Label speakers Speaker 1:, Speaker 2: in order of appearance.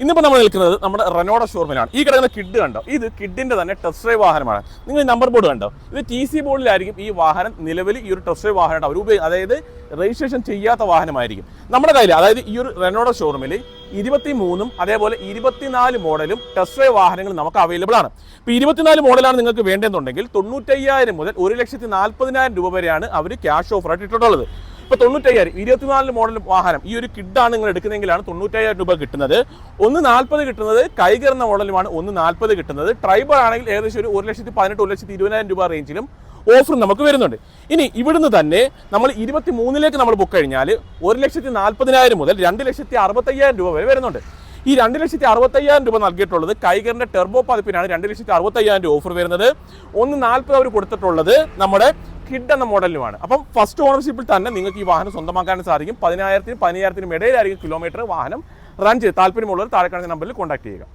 Speaker 1: ഇന്നിപ്പോൾ നമ്മൾ നിൽക്കുന്നത് നമ്മുടെ റെനോഡ ഷോറൂമിലാണ്. ഈ കിടക്കുന്ന കിഡ് കണ്ടോ? ഇത് കിഡിന്റെ തന്നെ ടെസ്റ്റ് ഡ്രൈവ് വാഹനമാണ്. നിങ്ങൾ നമ്പർ ബോർഡ് കണ്ടോ? ഇത് ടി സി ബോർഡിലായിരിക്കും ഈ വാഹനം നിലവിൽ ഈ ഒരു ടെസ്റ്റ് ഡ്രൈവ് വാഹനം അവർ ഉപയോഗി അതായത് രജിസ്ട്രേഷൻ ചെയ്യാത്ത വാഹനമായിരിക്കും. നമ്മുടെ കയ്യിൽ അതായത് ഈ ഒരു റെനോഡ ഷോറൂമിൽ ഇരുപത്തി മൂന്നും അതേപോലെ ഇരുപത്തിനാല് മോഡലും ടെസ്റ്റ് ഡ്രൈവ് വാഹനങ്ങൾ നമുക്ക് അവൈലബിൾ ആണ്. ഇപ്പോൾ ഇരുപത്തിനാല് മോഡലാണ് നിങ്ങൾക്ക് വേണ്ടതെന്നുണ്ടെങ്കിൽ തൊണ്ണൂറ്റയ്യായിരം മുതൽ ഒരു ലക്ഷത്തി നാൽപ്പതിനായിരം രൂപ വരെയാണ് അവർ ക്യാഷ് ഓഫറായിട്ട് ഇട്ടിട്ടുള്ളത്. ഇപ്പോൾ തൊണ്ണൂറ്റയ്യായിരം ഇരുപത്തിനാല് മോഡൽ വാഹനം. ഈ ഒരു കിഡാണ് നിങ്ങൾ എടുക്കുന്നതെങ്കിലാണ് തൊണ്ണൂറ്റയ്യായിരം രൂപ കിട്ടുന്നത്. ഒന്ന് നാൽപ്പത് കിട്ടുന്നത് കൈകറുന്ന മോഡലുമാണ് ഒന്ന് നാൽപ്പത് കിട്ടുന്നത്. ട്രൈബർ ആണെങ്കിൽ ഏകദേശം ഒരു ഒരു ലക്ഷത്തി പതിനെട്ട് ഒരു ലക്ഷത്തി ഇരുപതിനായിരം രൂപ റേഞ്ചിലും ഓഫർ നമുക്ക് വരുന്നുണ്ട്. ഇനി ഇവിടുന്ന് തന്നെ നമ്മൾ ഇരുപത്തി മൂന്നിലേക്ക് നമ്മൾ ബുക്ക് കഴിഞ്ഞാൽ ഒരു ലക്ഷത്തി നാൽപ്പതിനായിരം മുതൽ രണ്ട് ലക്ഷത്തി അറുപത്തയ്യായിരം രൂപ വരെ വരുന്നുണ്ട്. ഈ രണ്ട് ലക്ഷത്തി അറുപത്തയ്യായിരം രൂപ നൽകിയിട്ടുള്ളത് കൈകറിന്റെ ടെർബോ പതിപ്പിനാണ് രണ്ട് ലക്ഷത്തി അറുപത്തയ്യായിരം രൂപ ഓഫർ വരുന്നത്. ഒന്ന് നാൽപ്പത് അവർ കൊടുത്തിട്ടുള്ളത് നമ്മുടെ കിഡ് എന്ന മോഡലിലുമാണ്. അപ്പം ഫസ്റ്റ് ഓണർഷിപ്പിൽ തന്നെ നിങ്ങൾക്ക് ഈ വാഹനം സ്വന്തമാക്കാൻ സാധിക്കും. പതിനായിരത്തിനും പതിനായിരത്തിനും ഇടയിലായിരിക്കും കിലോമീറ്റർ വാഹനം റൺ ചെയ്ത്. താല്പര്യമുള്ളവർ താഴെ കാണുന്ന നമ്പറിൽ കോൺടാക്ട് ചെയ്യുക.